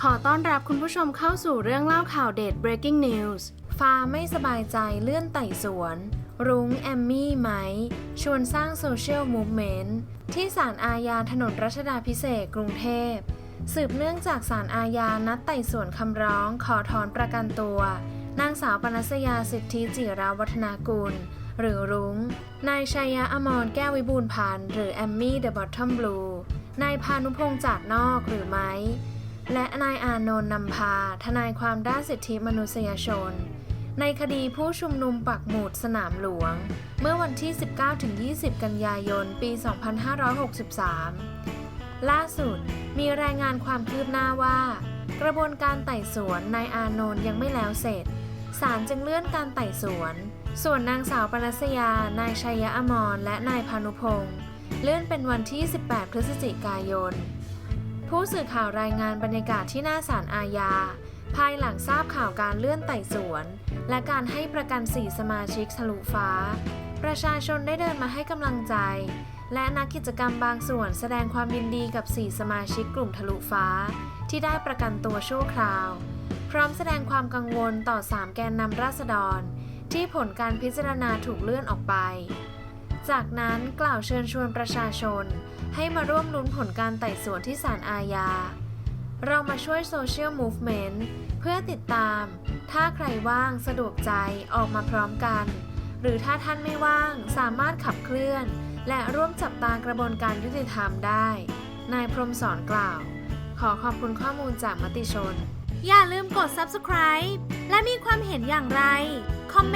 ขอต้อนรับคุณผู้ชมเข้าสู่เรื่องเล่าข่าวเด็ด breaking news ฟ้าไม่สบายใจเลื่อนไต่สวน รุ้งแอมมี่ไหม ชวนสร้างโซเชียลมูฟเมนต์ที่ศาลอาญาถนนรัชดาพิเศษกรุงเทพ สืบเนื่องจากศาลอาญานัดไต่สวนคำร้อง ขอถอนประกันตัว นางสาวปนัสยาสิทธิจิราวัฒนากุล หรือรุง้ง นายชัยยะอมรแก้ววิบูลย์พันธ์หรือแอมมี่เดอะบอททอมบลูนายพานุพงษ์จากนอกหรือไม้ และนายอานนท์นำพา ทนายความด้านสิทธิมนุษยชน ในคดีผู้ชุมนุมปักหมุดสนามหลวง เมื่อวันที่ 19-20 กันยายน ปี 2563 ล่าสุดมีรายงานความคืบหน้าว่า กระบวนการไต่สวนนายอานนท์ยังไม่แล้วเสร็จศาลจึงเลื่อนการไต่สวน ส่วนนางสาวปนัสยา นายชัยยะอมร และนายพานุพงศ์เลื่อนเป็นวันที่ 18 พฤศจิกายน ผู้สื่อข่าวรายงานบรรยากาศที่หน้าศาลอาญา ภายหลังทราบข่าวการเลื่อนไต่สวน และการให้ประกันสี่สมาชิกทะลุฟ้า ประชาชนได้เดินมาให้กำลังใจ และนักกิจกรรมบางส่วนแสดงความยินดีกับสี่สมาชิกกลุ่มทะลุฟ้า ที่ได้ประกันตัวชั่วคราว พร้อมแสดงความกังวลต่อสามแกนนำราษฎร ที่ผลการพิจารณาถูกเลื่อนออกไป จากนั้นกล่าวเชิญชวนประชาชน ให้มาร่วมลุ้นผลการไต่สวนที่ศาลอาญา เรามาช่วยโซเชียลมูฟเมนต์เพื่อติดตาม ถ้าใครว่างสะดวกใจออกมาพร้อมกัน หรือถ้าท่านไม่ว่างสามารถขับเคลื่อน และร่วมจับตากระบวนการยุติธรรมได้ นายพรมสอนกล่าว ขอขอบคุณข้อมูลจากมติชน อย่าลืมกด subscribe และมีความเห็นอย่างไรคอม